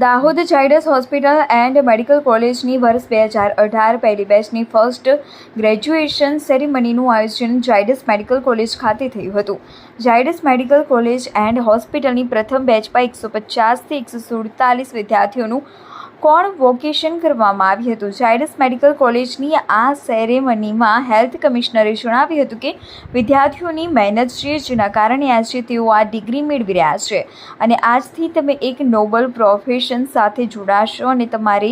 Dahod Zydus hospital and medical કોલેજની વર્ષ બે હજાર અઢાર પહેલી બેચની ફર્સ્ટ ગ્રેજ્યુએશન સેરેમનીનું આયોજન ઝાયડસ મેડિકલ કોલેજ ખાતે થયું હતું. ઝાયડસ મેડિકલ કોલેજ એન્ડ હોસ્પિટલની પ્રથમ બેચમાં એકસો પચાસથી એકસો સુડતાલીસ વિદ્યાર્થીઓનું કોણ વોકેશન કરવામાં આવ્યું હતું? ઝાયડસ મેડિકલ કોલેજની આ સેરેમનીમાં હેલ્થ કમિશનરે જણાવ્યું હતું કે, વિદ્યાર્થીઓની મહેનત છે, જેના કારણે આજે તેઓ આ ડિગ્રી મેળવી રહ્યા છે. અને આજથી તમે એક નોબલ પ્રોફેશન સાથે જોડાશો અને તમારે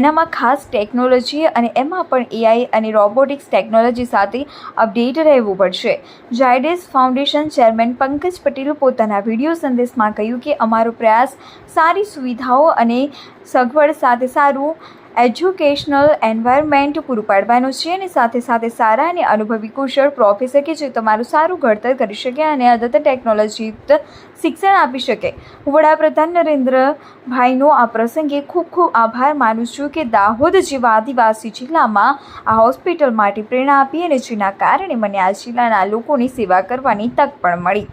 એનામાં ખાસ ટેકનોલોજી અને એમાં પણ એઆઈ અને રોબોટિક્સ ટેકનોલોજી સાથે અપડેટ રહેવું પડશે. Zydus foundation chairman Pankaj Patel પોતાના વીડિયો સંદેશમાં કહ્યું કે, અમારો પ્રયાસ સારી સુવિધાઓ અને સગવડ સાથે સારું એજ્યુકેશનલ એન્વાયરમેન્ટ પૂરું પાડવાનું છે અને સાથે સાથે સારા અને અનુભવી કુશળ પ્રોફેસર કે જે તમારું સારું ઘડતર કરી શકે અને અદ્યતન ટેકનોલોજીયુક્ત શિક્ષણ આપી શકે. હું વડાપ્રધાન નરેન્દ્રભાઈનો આ પ્રસંગે ખૂબ ખૂબ આભાર માનું છું કે દાહોદ જેવા આદિવાસી જિલ્લામાં આ હોસ્પિટલ માટે પ્રેરણા આપી અને જેના કારણે મને આ જિલ્લાના લોકોની સેવા કરવાની તક પણ મળી.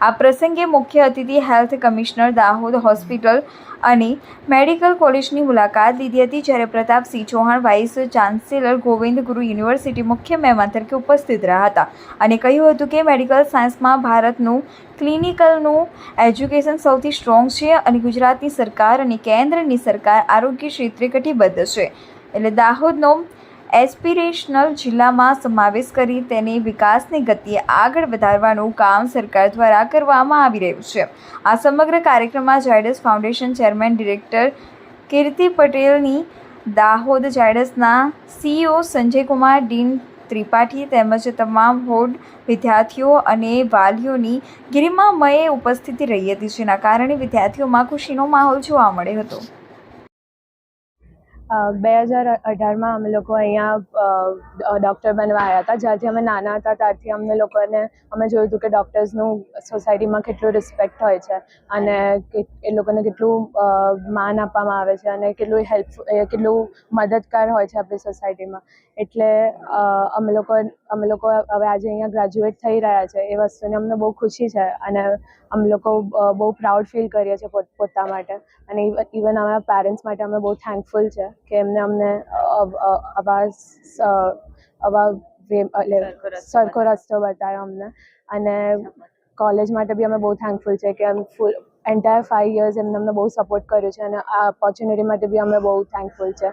આ પ્રસંગે મુખ્ય અતિથિ હેલ્થ કમિશનર દાહોદ હોસ્પિટલ અને મેડિકલ કોલેજની મુલાકાત લીધી હતી, જ્યારે Pratapsinh Chauhan vice chancellor Govind Guru university મુખ્ય મહેમાન તરીકે ઉપસ્થિત રહ્યા હતા અને કહ્યું હતું કે મેડિકલ સાયન્સમાં ભારતનું ક્લિનિકલનું એજ્યુકેશન સૌથી સ્ટ્રોંગ છે અને ગુજરાતની સરકાર અને કેન્દ્રની સરકાર આરોગ્ય ક્ષેત્રે કટિબદ્ધ છે. એટલે દાહોદનો એસ્પિરેશનલ જિલ્લામાં સમાવેશ કરી તેને વિકાસની ગતિએ આગળ વધારવાનું કામ સરકાર દ્વારા કરવામાં આવી રહ્યું છે. આ સમગ્ર કાર્યક્રમમાં Zydus foundation chairman director Kirti પટેલની દાહોદ ઝાયડસના સીઈઓ સંજયકુમાર, ડીન ત્રિપાઠી તેમજ તમામ હોડ વિદ્યાર્થીઓ અને વાલીઓની ગિરિમામયે ઉપસ્થિતિ રહી હતી, જેના કારણે વિદ્યાર્થીઓમાં ખુશીનો માહોલ જોવા મળ્યો હતો. બે હજાર અઢારમાં અમે લોકો અહીંયા ડૉક્ટર બનવા આવ્યા હતા. જ્યારથી અમે નાના હતા, ત્યારથી અમને લોકોને, અમે જોયું હતું કે ડૉક્ટર્સનું સોસાયટીમાં કેટલું રિસ્પેક્ટ હોય છે અને એ લોકોને કેટલું માન આપવામાં આવે છે અને કેટલું હેલ્પ કેટલું મદદગાર હોય છે આપણી સોસાયટીમાં. એટલે અમે લોકો અમે લોકો હવે આજે અહીંયા ગ્રેજ્યુએટ થઈ રહ્યા છે. એ વસ્તુની અમને બહુ ખુશી છે અને અમે લોકો બહુ પ્રાઉડ ફીલ કરીએ છીએ પોતા માટે. અને ઇવન અમારા પેરેન્ટ્સ માટે અમે બહુ થેન્કફુલ છે. કે એમને અમને અ- અ- આવા આવા વે એટલે સરખો રસ્તો બતાવ્યો. અમને. અને કોલેજ માટે બી અમે બહુ થેન્કફુલ છે કે એમ ફૂલ એન્ટાયર ફાઈવ યર્સ એમને અમને બહુ સપોર્ટ કર્યો છે અને આ ઓપોર્ચ્યુનિટી માટે બી અમે બહુ થેન્કફુલ છે.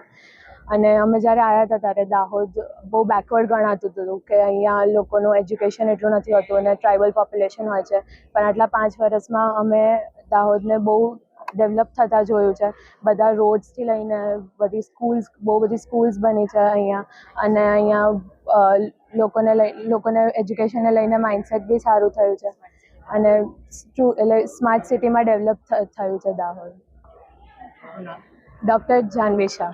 અને અમે જ્યારે આવ્યા હતા ત્યારે દાહોદ બહુ બેકવર્ડ ગણાતું હતું કે અહીંયા લોકોનું એજ્યુકેશન એટલું નથી હોતું અને ટ્રાઇબલ પોપ્યુલેશન હોય છે. પણ આટલા પાંચ વર્ષમાં અમે દાહોદને બહુ ડેવલપ થતા જોયું છે બધા રોડ્સથી લઈને બધી સ્કૂલ્સ બહુ બધી સ્કૂલ્સ બની છે અહીંયા અને અહીંયા અ, લોકોને લઈ લોકોને એજ્યુકેશનને લઈને માઇન્ડસેટ બી સારું થયું છે અને સ્ટુ એટલે સ્માર્ટ સિટીમાં ડેવલપ થયું છે દાહોદ ડૉક્ટર જાનવી શાહ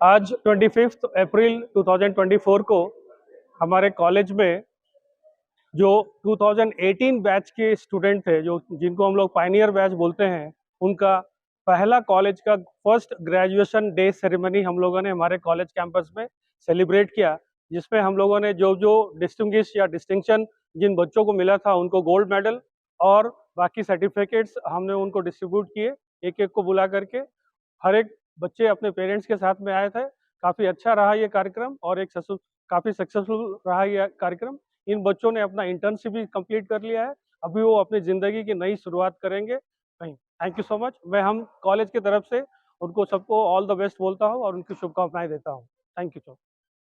आज 25 अप्रैल 2024 को हमारे कॉलेज में जो 2018 बैच के स्टूडेंट थे, जो जिनको हम लोग पाइनियर बैच बोलते हैं, उनका पहला कॉलेज का फ़र्स्ट ग्रेजुएशन डे सेरेमनी हम लोगों ने हमारे कॉलेज कैंपस में सेलिब्रेट किया, जिसमें हम लोगों ने जो जो डिस्टिंग्विश या डिस्टिंक्शन जिन बच्चों को मिला था, उनको गोल्ड मेडल और बाकी सर्टिफिकेट्स हमने उनको डिस्ट्रीब्यूट किए एक एक को बुला करके। हर एक बच्चे अपने पेरेंट्स के साथ में आए थे। काफ़ी अच्छा रहा ये कार्यक्रम और एक काफ़ी सक्सेसफुल रहा ये कार्यक्रम। इन बच्चों ने अपना इंटर्नशिप भी कंप्लीट कर लिया है। अभी वो अपनी ज़िंदगी की नई शुरुआत करेंगे। नहीं थैंक यू सो मच मैं हम कॉलेज की तरफ़ से उनको सबको ऑल द बेस्ट बोलता हूँ और उनकी शुभकामनाएँ देता हूँ। Thank you so